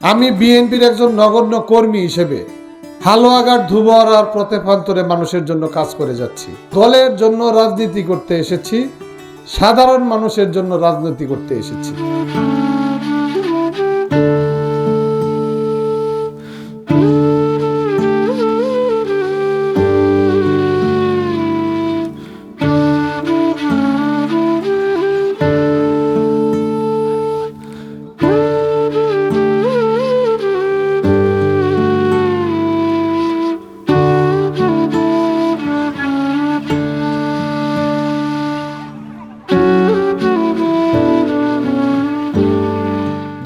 আমি বিএনপির একজন নগণ্য কর্মী হিসেবে হালুয়াঘাট ধুবর আর প্রতেপান্তরে মানুষের জন্য কাজ করে যাচ্ছি। দলের জন্য রাজনীতি করতে এসেছি, সাধারণ মানুষের জন্য রাজনীতি করতে এসেছি।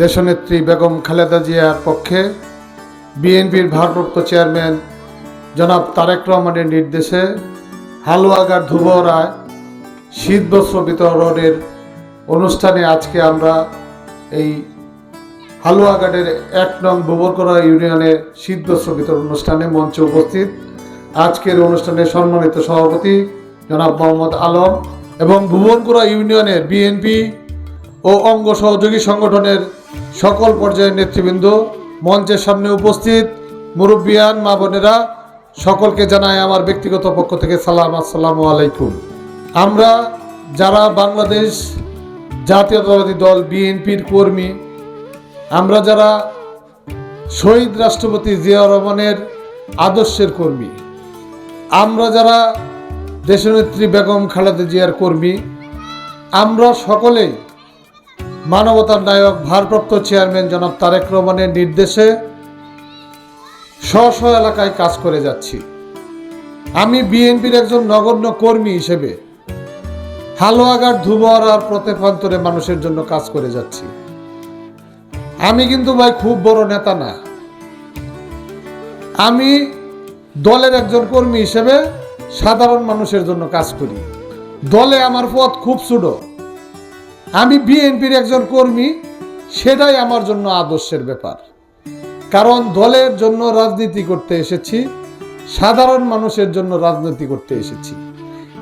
দেশনেত্রী বেগম খালেদা জিয়ার পক্ষে বিএনপির ভারপ্রাপ্ত চেয়ারম্যান জনাব তারেক রহমানের নির্দেশে হালুয়াঘাট ধুবরায় শীত বস্ত্র বিতরণের অনুষ্ঠানে আজকে আমরা এই হালুয়াঘাটের এক নং গোবরকরা ইউনিয়নের শীত বস্ত্র বিতরণ অনুষ্ঠানে মঞ্চে উপস্থিত। আজকের অনুষ্ঠানে সম্মানিত সভাপতি জনাব মোহাম্মদ আলম এবং ভুবনকুড়া ইউনিয়নের বিএনপি ও অঙ্গ সহযোগী সংগঠনের সকল পর্যায়ের নেতৃবৃন্দ মঞ্চের সামনে উপস্থিত মুরব্বিয়ান মা বোনেরা, সকলকে জানায় আমার ব্যক্তিগত পক্ষ থেকে সালাম, আসসালামু আলাইকুম। আমরা যারা বাংলাদেশ জাতীয়তাবাদী দল, বিএনপির কর্মী, আমরা যারা শহীদ রাষ্ট্রপতি জিয়া রহমানের আদর্শের কর্মী, আমরা যারা দেশনেত্রী বেগম খালেদা জিয়ার কর্মী, আমরা সকলেই মানবতার নায়ক, ভারপ্রাপ্ত চেয়ারম্যান জনাব তারেক রহমানের নির্দেশে স্ব স্ব এলাকায় কাজ করে যাচ্ছি। আমি বিএনপির একজন নগণ্য কর্মী হিসেবে হালুয়াঘাট ধুবর আর প্রতেপান্তরে মানুষের জন্য কাজ করে যাচ্ছি। আমি কিন্তু ভাই খুব বড় নেতা না। আমি দলের একজন কর্মী হিসেবে সাধারণ মানুষের জন্য কাজ করি। দলে আমার পথ খুব ছোট আমি বিএনপির একজন কর্মী, সেটাই আমার জন্য আদর্শের ব্যাপার। কারণ দলের জন্য রাজনীতি করতে এসেছি, সাধারণ মানুষের জন্য রাজনীতি করতে এসেছি।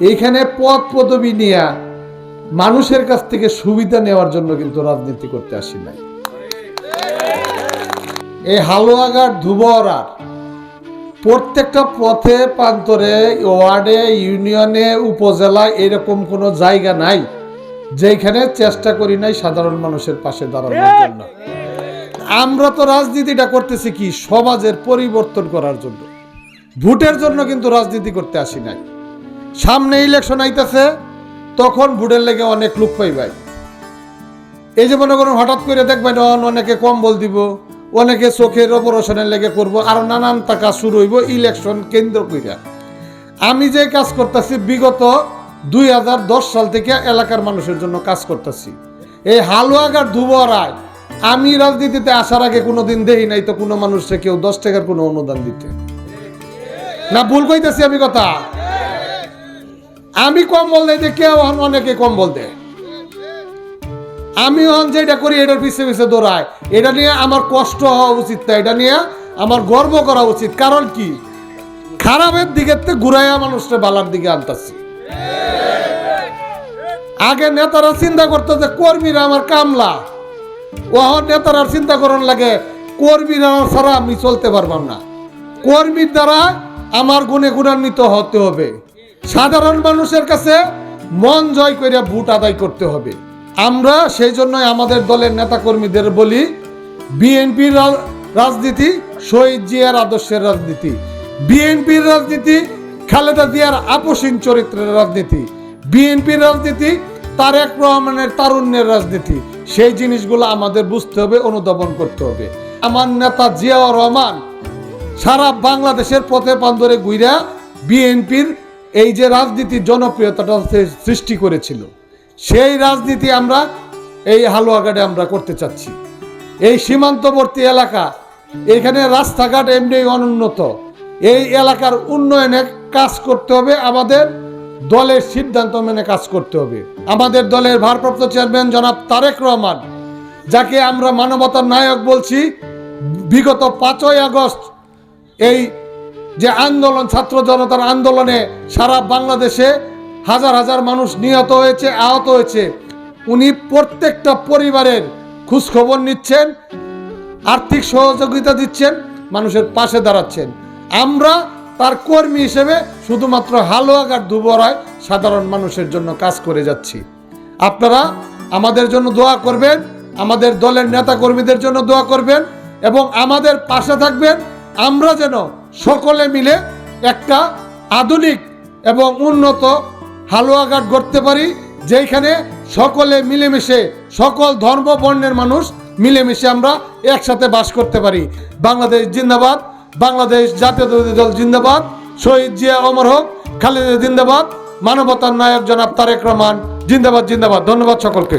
এইখানে পদ পদবি নিয়ে মানুষের কাছ থেকে সুবিধা নেওয়ার জন্য কিন্তু রাজনীতি করতে আসি নাই। এই হালুয়াঘাট ধুবরার প্রত্যেকটা পথে, প্রান্তরে, ওয়ার্ডে, ইউনিয়নে, উপজেলায় এরকম কোনো জায়গা নাই। যেখানে চেষ্টা করি নাই সাধারণ মানুষের পাশে দাঁড়ানোর জন্য। আমরা তো রাজনীতিটা করতেছি কি? সমাজের পরিবর্তন করার জন্য। ভোটের জন্য কিন্তু রাজনীতি করতে আসি নাই। সামনে ইলেকশন আইতেছে তখন ভোটের লেগে অনেক লোক পাইবাই এই যে মনে করুন হঠাৎ করে দেখবেন অনেকে কম্বল দিব অনেকে চোখের অপারেশনের লেগে করব আর নানান টাকা শুরু হইব ইলেকশন কেন্দ্র কইরা। আমি যে কাজ করতেছি বিগত দুই হাজার দশ সাল থেকে এলাকার মানুষের জন্য কাজ করতেছি। এই হালুয়াঘাট ধুবরায় আমি রাজনীতিতে আসার আগে কোনোদিন দেখি নাই তো কোনো মানুষকে কেউ দশ টাকার কোনো অনুদান দিতে। না, ভুল কইতেছি আমি কথা? আমি কম্বল দেয় যে কেউ অনেকে কম্বল দেয়। আমি হন যেটা করি এটার পিছে পিছে দৌড়াই। এটা নিয়ে আমার কষ্ট হওয়া উচিত না, এটা নিয়ে আমার গর্ব করা উচিত। কারণ কি? খারাপের দিকে ঘুরাইয়া মানুষটা বালার দিকে আনতাছি। আগে নেতারা চিন্তা করতো যে কর্মীরা আমার কামলা। ওহন নেতারা চিন্তা করন লাগে, কর্মীরা ছাড়া আমি চলতে পারবাম না। কর্মীর দ্বারা আমার গুণে গুণান্বিত হতে হবে। সাধারণ মানুষের কাছে মন জয় করে ভোট আদায় করতে হবে। আমরা সেই জন্যই আমাদের দলের নেতাকর্মীদের বলি, বিএনপির রাজনীতি শহীদ জিয়ার আদর্শের রাজনীতি। বিএনপির রাজনীতি খালেদা জিয়ার আপসীন চরিত্রের রাজনীতি। বিএনপির রাজনীতি, তারেক রহমানের তারুণ্যের রাজনীতি। সেই জিনিসগুলো আমাদের বুঝতে হবে, অনুধাবন করতে হবে। আমার নেতা জিয়াউর রহমান সারা বাংলাদেশের পথে পান্দরে গুইরা বিএনপির এই যে রাজনীতির জনপ্রিয়তাটা সৃষ্টি করেছিল, সেই রাজনীতি আমরা এই হালুয়াঘাটে আমরা করতে চাচ্ছি। এই সীমান্তবর্তী এলাকা, এখানে রাস্তাঘাট এমনি অনুন্নত এই এলাকার উন্নয়নে কাজ করতে হবে, আমাদের দলের সিদ্ধান্ত মেনে কাজ করতে হবে। আমাদের দলের ভারপ্রাপ্ত চেয়ারম্যান জনাব তারেক রহমান, যাকে আমরা মানবতার নায়ক বলছি, বিগত পাঁচই আগস্ট এই যে আন্দোলন, ছাত্র জনতার আন্দোলনে সারা বাংলাদেশে হাজার হাজার মানুষ নিহত হয়েছে, আহত হয়েছে। উনি প্রত্যেকটা পরিবারের খোঁজখবর নিচ্ছেন, আর্থিক সহযোগিতা দিচ্ছেন, মানুষের পাশে দাঁড়াচ্ছেন। আমরা তার কর্মী হিসেবে শুধুমাত্র হালুয়াঘাট দুবরায় সাধারণ মানুষের জন্য কাজ করে যাচ্ছি। আপনারা আমাদের জন্য দোয়া করবেন, আমাদের দলের নেতা কর্মীদের জন্য দোয়া করবেন এবং আমাদের পাশে থাকবেন। আমরা যেন সকলে মিলে একটা আধুনিক এবং উন্নত হালুয়াঘাট গড়তে পারি যেখানে সকলে মিলেমিশে, সকল ধর্ম বর্ণের মানুষ মিলেমিশে আমরা একসাথে বাস করতে পারি। বাংলাদেশ জিন্দাবাদ। বাংলাদেশ জাতীয় দল জিন্দাবাদ। শহীদ জিয়া অমর হোক, খালেদা জিন্দাবাদ। মানবতার নায়ক জনাব তারেক রহমান, জিন্দাবাদ জিন্দাবাদ। ধন্যবাদ সকলকে।